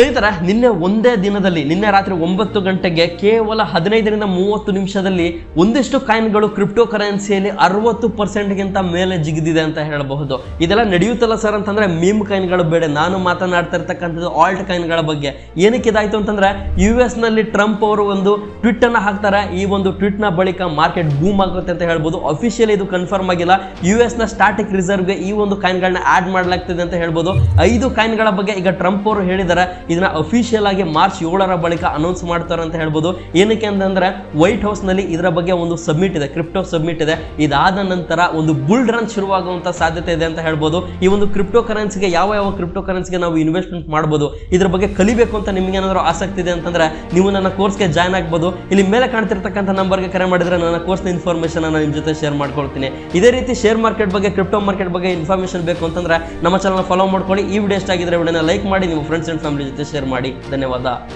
ಸ್ನೇಹಿತರ, ನಿನ್ನೆ ಒಂದೇ ದಿನದಲ್ಲಿ, ನಿನ್ನೆ ರಾತ್ರಿ ಒಂಬತ್ತು ಗಂಟೆಗೆ ಕೇವಲ ಹದಿನೈದರಿಂದ ಮೂವತ್ತು ನಿಮಿಷದಲ್ಲಿ ಒಂದಿಷ್ಟು ಕಾಯಿನ್ಗಳು ಕ್ರಿಪ್ಟೋ ಕರೆನ್ಸಿಯಲ್ಲಿ ಅರವತ್ತು ಪರ್ಸೆಂಟ್ಗಿಂತ ಮೇಲೆ ಜಿಗಿದಿದೆ ಅಂತ ಹೇಳಬಹುದು. ಇದೆಲ್ಲ ನಡೆಯುತ್ತಲ್ಲ ಸರ್ ಅಂತಂದ್ರೆ ಮೀಮ್ ಕಾಯಿನ್ಗಳು ಬೇಡ. ನಾನು ಮಾತನಾಡ್ತಾ ಇರ್ತಕ್ಕಂಥದ್ದು ಆಲ್ಟ್ ಕಾಯಿನ್ಗಳ ಬಗ್ಗೆ. ಏನಕ್ಕೆ ಇದಾಯ್ತು ಅಂತಂದ್ರೆ ಯು ಎಸ್ನಲ್ಲಿ ಟ್ರಂಪ್ ಅವರು ಒಂದು ಟ್ವಿಟ್ ಅನ್ನ ಹಾಕ್ತಾರೆ. ಈ ಒಂದು ಟ್ವಿಟ್ನ ಬಳಿಕ ಮಾರ್ಕೆಟ್ ಬೂಮ್ ಆಗುತ್ತೆ ಅಂತ ಹೇಳ್ಬೋದು. ಅಫಿಷಿಯಲಿ ಇದು ಕನ್ಫರ್ಮ್ ಆಗಿಲ್ಲ. ಯು ಎಸ್ನ ಸ್ಟಾಟಿಕ್ ರಿಸರ್ವ್ಗೆ ಈ ಒಂದು ಕಾಯಿನ್ಗಳನ್ನ ಆಡ್ ಮಾಡಲಾಗ್ತಿದೆ ಅಂತ ಹೇಳ್ಬೋದು. ಐದು ಕಾಯಿನ್ಗಳ ಬಗ್ಗೆ ಈಗ ಟ್ರಂಪ್ ಅವರು ಹೇಳಿದ್ದಾರೆ. ಇದನ್ನ ಅಫಿಷಿಯಲ್ ಆಗಿ ಮಾರ್ಚ್ ಏಳರ ಬಳಿಕ ಅನೌನ್ಸ್ ಮಾಡ್ತಾರೆ ಅಂತ ಹೇಳ್ಬೋದು. ಏನಕ್ಕೆ ಅಂತಂದ್ರೆ ವೈಟ್ ಹೌಸ್ನಲ್ಲಿ ಇದರ ಬಗ್ಗೆ ಒಂದು ಸಬ್ಮಿಟ್ ಇದೆ ಕ್ರಿಪ್ಟೋ ಸಬ್ಮಿಟ್ ಇದೆ. ಇದಾದ ನಂತರ ಒಂದು ಬುಲ್ ರನ್ ಶುರುವಾಗುವಂತ ಸಾಧ್ಯತೆ ಇದೆ ಅಂತ ಹೇಳ್ಬೋದು. ಈ ಒಂದು ಕ್ರಿಪ್ಟೋ ಕರೆನ್ಸಿಗೆ ಯಾವ ಯಾವ ಕ್ರಿಪ್ಟೋ ಕರೆನ್ಸಿಗೆ ನಾವು ಇನ್ವೆಸ್ಟ್ಮೆಂಟ್ ಮಾಡ್ಬೋದು, ಇದ್ರ ಬಗ್ಗೆ ಕಲಿಬೇಕು ಅಂತ ನಿಮ್ಗೆ ಏನಾದರೂ ಆಸಕ್ತಿ ಇದೆ ಅಂತಂದ್ರೆ ನೀವು ನನ್ನ ಕೋರ್ಸ್ಗೆ ಜಾಯ್ನ್ ಆಗ್ಬೋದು. ಇಲ್ಲಿ ಮೇಲೆ ಕಾಣ್ತಿರ್ತಕ್ಕಂಥ ನಂಬರ್ಗೆ ಕರೆ ಮಾಡಿದ್ರೆ ನನ್ನ ಕೋರ್ಸ್ನ ಇನ್ಫಾರ್ಮೇಷನ್ ಅನ್ನ ನಿಮ್ಮ ಜೊತೆ ಶೇರ್ ಮಾಡ್ಕೊಳ್ತೀನಿ. ಇದೇ ರೀತಿ ಶೇರ್ ಮಾರ್ಕೆಟ್ ಬಗ್ಗೆ ಕ್ರಿಪ್ಟೋ ಮಾರ್ಕೆಟ್ ಬಗ್ಗೆ ಇನ್ಫಾರ್ಮೇಷನ್ ಬೇಕು ಅಂತಂದ್ರೆ ನಮ್ಮ ಚಾನಲ್ ಫಾಲೋ ಮಾಡ್ಕೊಳ್ಳಿ. ಈ ವಿಡಿಯೋ ಇಷ್ಟ ಆಗಿದ್ರೆ ವಿಡಿಯೋನ ಲೈಕ್ ಮಾಡಿ, ನಿಮ್ಮ ಫ್ರೆಂಡ್ಸ್ ಅಂಡ್ ಫ್ಯಾಮಿಲಿ ಜೊತೆ ಶೇರ್ ಮಾಡಿ. ಧನ್ಯವಾದ.